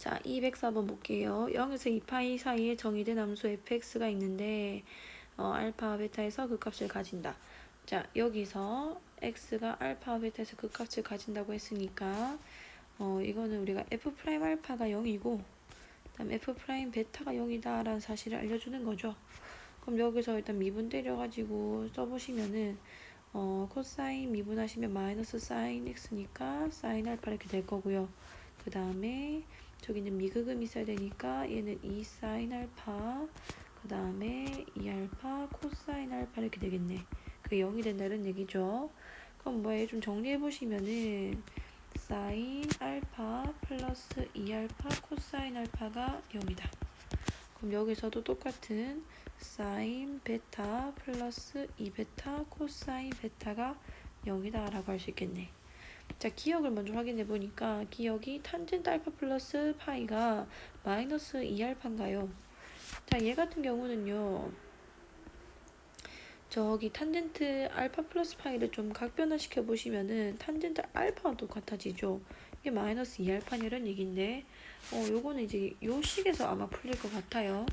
자, 204번 볼게요. 0에서 2파이 사이에 정의된 함수 fx가 있는데 어, 알파 베타에서 그 값을 가진다. 자, 여기서 x가 알파 베타에서 그 값을 가진다고 했으니까 어, 이거는 우리가 f 알파가 0이고 그다음 f 베타가 0이다 라는 사실을 알려주는 거죠. 그럼 여기서 일단 미분 때려가지고 써보시면은 어, 코사인 미분하시면 마이너스 사인 x니까 사인 알파 이렇게 될 거고요. 그 다음에 저기는 미극음이 있어야 되니까 얘는 2 사인 알파 그 다음에 2 알파 코사인 알파 이렇게 되겠네. 그게 0이 된다는 얘기죠. 그럼 뭐예요? 좀 정리해 보시면은 사인 알파 플러스 2 알파 코사인 알파가 0이다. 그럼 여기서도 똑같은 사인 베타 플러스 2 베타 코사인 베타가 0이다 라고 할 수 있겠네. 자, 기억을 먼저 확인해 보니까 기억이 탄젠트 알파 플러스 파이가 마이너스 2알파인가요? 자, 얘 같은 경우는요. 저기 탄젠트 알파 플러스 파이를 좀 각변화시켜 보시면은 탄젠트 알파와 똑같아지죠. 이게 마이너스 2알파냐는 얘기인데 어, 요거는 이제 요 식에서 아마 풀릴 것 같아요.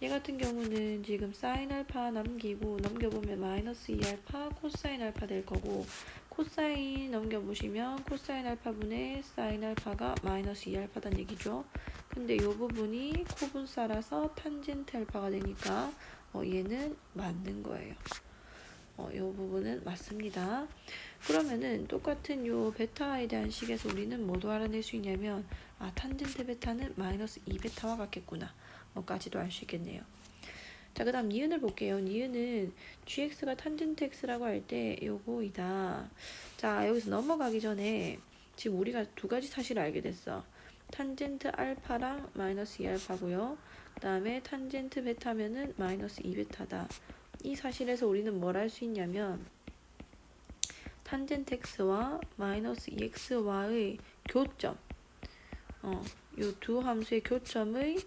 얘 같은 경우는 지금 사인 알파 남기고 넘겨보면 마이너스 2알파 코사인 알파 될 거고 코사인 넘겨보시면 코사인 알파분의 사인 알파가 마이너스 2알파단 얘기죠. 근데 이 부분이 코분사라서 탄젠트 알파가 되니까 어, 얘는 맞는 거예요. 어, 이 부분은 맞습니다. 그러면은 똑같은 요 베타에 대한 식에서 우리는 뭐도 알아낼 수 있냐면 아 탄젠트 베타는 마이너스 2베타와 같겠구나. 뭐까지도 알 수 있겠네요. 자, 그 다음 니은을 볼게요. 니은은 gx가 탄젠트 x라고 할 때 요거이다. 자, 여기서 넘어가기 전에 지금 우리가 두 가지 사실을 알게 됐어. 탄젠트 알파랑 마이너스 2알파고요. 그 다음에 탄젠트 베타면은 마이너스 2베타다. 이 사실에서 우리는 뭘 할 수 있냐면 탄젠트 x와 마이너스 2x와의 교점 어, 요 두 함수의 교점의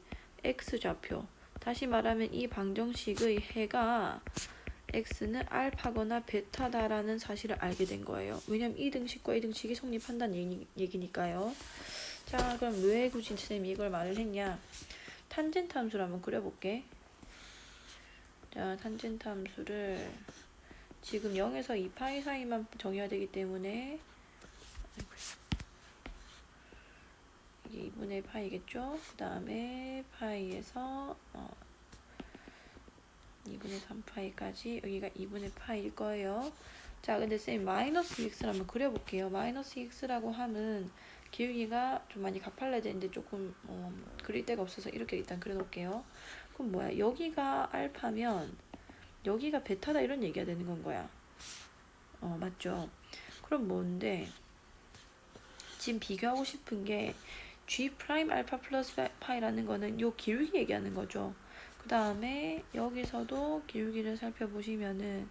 x좌표 다시 말하면 이 방정식의 해가 x는 알파거나 베타다라는 사실을 알게 된 거예요. 왜냐면 이 등식과 이 등식이 성립한다는 얘기, 얘기 니까요. 자, 그럼 왜 굳이 쌤이 이걸 말을 했냐? 탄젠트 함수를 한번 그려볼게. 자, 탄젠트 함수를 지금 0에서 2파이 사이만 정해야 되기 때문에 이게 2분의 파이겠죠? 그 다음에 파이에서 어, 2분의 3파이까지 여기가 2분의 파이일 거예요. 자, 근데 쌤 마이너스 x를 한번 그려볼게요. 마이너스 x라고 하면 기울기가 좀 많이 가팔라야 되는데 조금 어, 그릴 데가 없어서 이렇게 일단 그려놓을게요. 그럼 뭐야? 여기가 알파면 여기가 베타다 이런 얘기가 되는 건 거야. 어, 맞죠? 그럼 뭔데? 지금 비교하고 싶은 게 G 프라임 알파 플러스 파이라는 거는 요 기울기 얘기하는 거죠. 그 다음에 여기서도 기울기를 살펴보시면은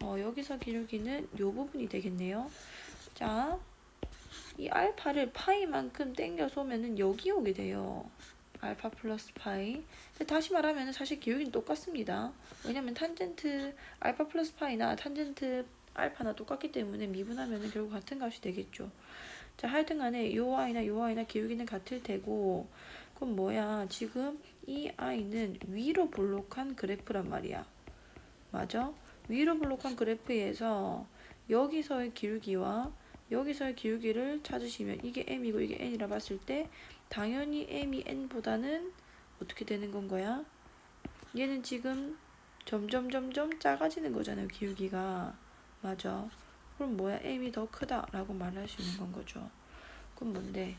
어, 여기서 기울기는 요 부분이 되겠네요. 자, 이 알파를 파이만큼 땡겨 쏘면은 여기 오게 돼요. 알파 플러스 파이. 근데 다시 말하면 사실 기울기는 똑같습니다. 왜냐면 탄젠트 알파 플러스 파이나 탄젠트 알파나 똑같기 때문에 미분하면은 결국 같은 값이 되겠죠. 자, 하여튼 간에 요 아이나 요 아이나 기울기는 같을 테고 그럼 뭐야? 지금 이 아이는 위로 볼록한 그래프란 말이야. 맞아? 위로 볼록한 그래프에서 여기서의 기울기와 여기서의 기울기를 찾으시면 이게 m이고 이게 n이라 봤을 때 당연히 m이 n보다는 어떻게 되는 건 거야? 얘는 지금 점점 점점 작아지는 거잖아요. 기울기가. 맞아. 그럼 뭐야? m이 더 크다 라고 말할 수 있는 건 거죠. 그럼 뭔데?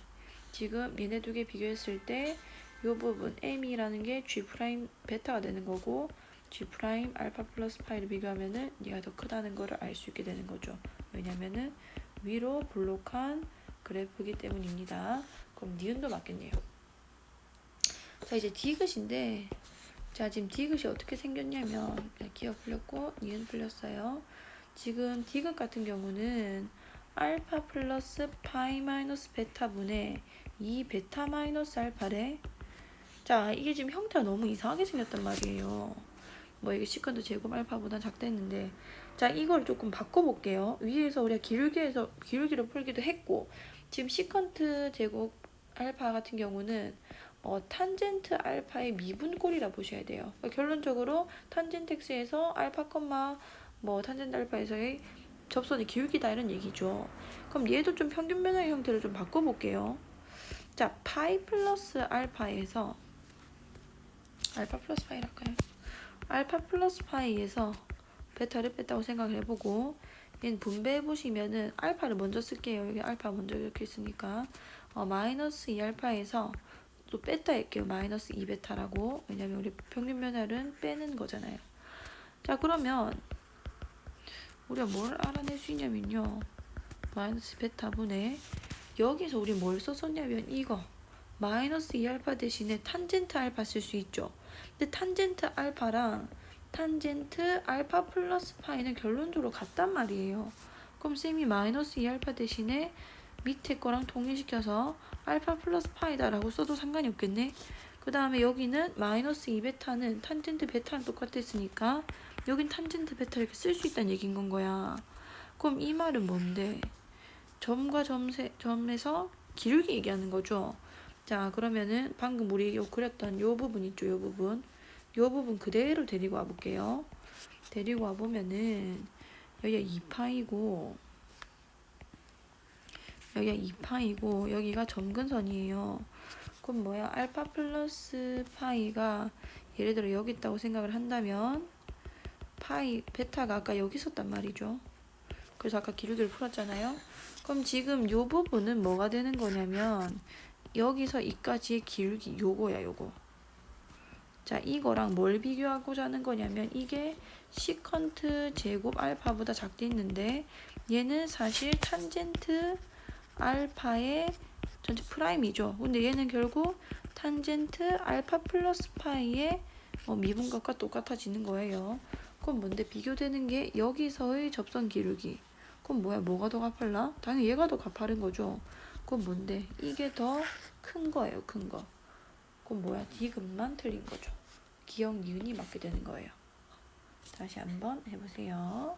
지금 얘네 두 개 비교했을 때 이 부분 m이라는 게 g 프라임 베타가 되는 거고 g 프라임 알파 플러스 파이를 비교하면은 얘가 더 크다는 거를 알 수 있게 되는 거죠. 왜냐면은 위로 볼록한 그래프이기 때문입니다. 그럼 니은도 맞겠네요. 자 이제 디귿인데 자 지금 디귿이 어떻게 생겼냐면 기억 풀렸고 니은 풀렸어요. 지금 디귿 같은 경우는 알파 플러스 파이 마이너스 베타 분의 2 베타 마이너스 알파래. 자 이게 지금 형태가 너무 이상하게 생겼단 말이에요. 뭐 이게 시컨드 제곱 알파보다 작다 했는데. 자 이걸 조금 바꿔볼게요. 위에서 우리가 기울기에서 기울기를 풀기도 했고 지금 시컨트 제곱 알파 같은 경우는 어, 탄젠트 알파의 미분꼴이라 보셔야 돼요. 그러니까 결론적으로 탄젠트 x에서 알파 콤마 뭐 탄젠트 알파에서의 접선이 기울기다 이런 얘기죠. 그럼 얘도 좀 평균 변화의 형태를 좀 바꿔볼게요. 자, 파이 플러스 알파에서 알파 플러스 파이 할까요? 알파 플러스 파이에서 베타를 뺐다고 생각을 해보고 얘는 분배해 보시면은 알파를 먼저 쓸게요. 여기 알파 먼저 이렇게 있으니까 어, 마이너스 2 알파에서 또 뺐다 할게요. 마이너스 2 베타라고 왜냐면 우리 평균 변화는 빼는 거잖아요. 자 그러면 우리가 뭘 알아낼 수 있냐면요. 마이너스 베타분의 여기서 우리 뭘 썼었냐면 이거 마이너스 2 알파 대신에 탄젠트 알파 쓸 수 있죠. 근데 탄젠트 알파랑 탄젠트 알파 플러스 파이는 결론적으로 같단 말이에요. 그럼 쌤이 마이너스 2 알파 대신에 밑에 거랑 통일시켜서 알파 플러스 파이다라고 써도 상관이 없겠네. 그 다음에 여기는 마이너스 2 베타는 탄젠트 베타랑 똑같았으니까 여긴 탄젠트 베타 이렇게 쓸 수 있다는 얘기인 건 거야. 그럼 이 말은 뭔데? 점과 점세, 점에서 기울기 얘기하는 거죠. 자 그러면은 방금 우리 요 그렸던 요 부분 있죠 요 부분 요 부분 그대로 데리고 와볼게요 데리고 와보면은 여기가 2파이고 여기가 2파이고 여기가 점근선이에요 그럼 뭐야 알파 플러스 파이가 예를 들어 여기 있다고 생각을 한다면 파이 베타가 아까 여기 있었단 말이죠. 그래서 아까 기울기를 풀었잖아요. 그럼 지금 요 부분은 뭐가 되는 거냐면 여기서 이까지의 기울기 요거야 요거. 자 이거랑 뭘 비교하고자 하는 거냐면 이게 시컨트 제곱 알파보다 작게 있는데 얘는 사실 탄젠트 알파의 전체 프라임이죠. 근데 얘는 결국 탄젠트 알파 플러스 파이의 어, 미분값과 똑같아지는 거예요 그럼 뭔데 비교되는 게 여기서의 접선 기울기 그럼 뭐야 뭐가 더 가팔라? 당연히 얘가 더 가파른 거죠 그건 뭔데? 이게 더 큰 거예요, 큰 거. 그건 뭐야? 디귿만 틀린 거죠. 기억 니은이 맞게 되는 거예요. 다시 한번 해보세요.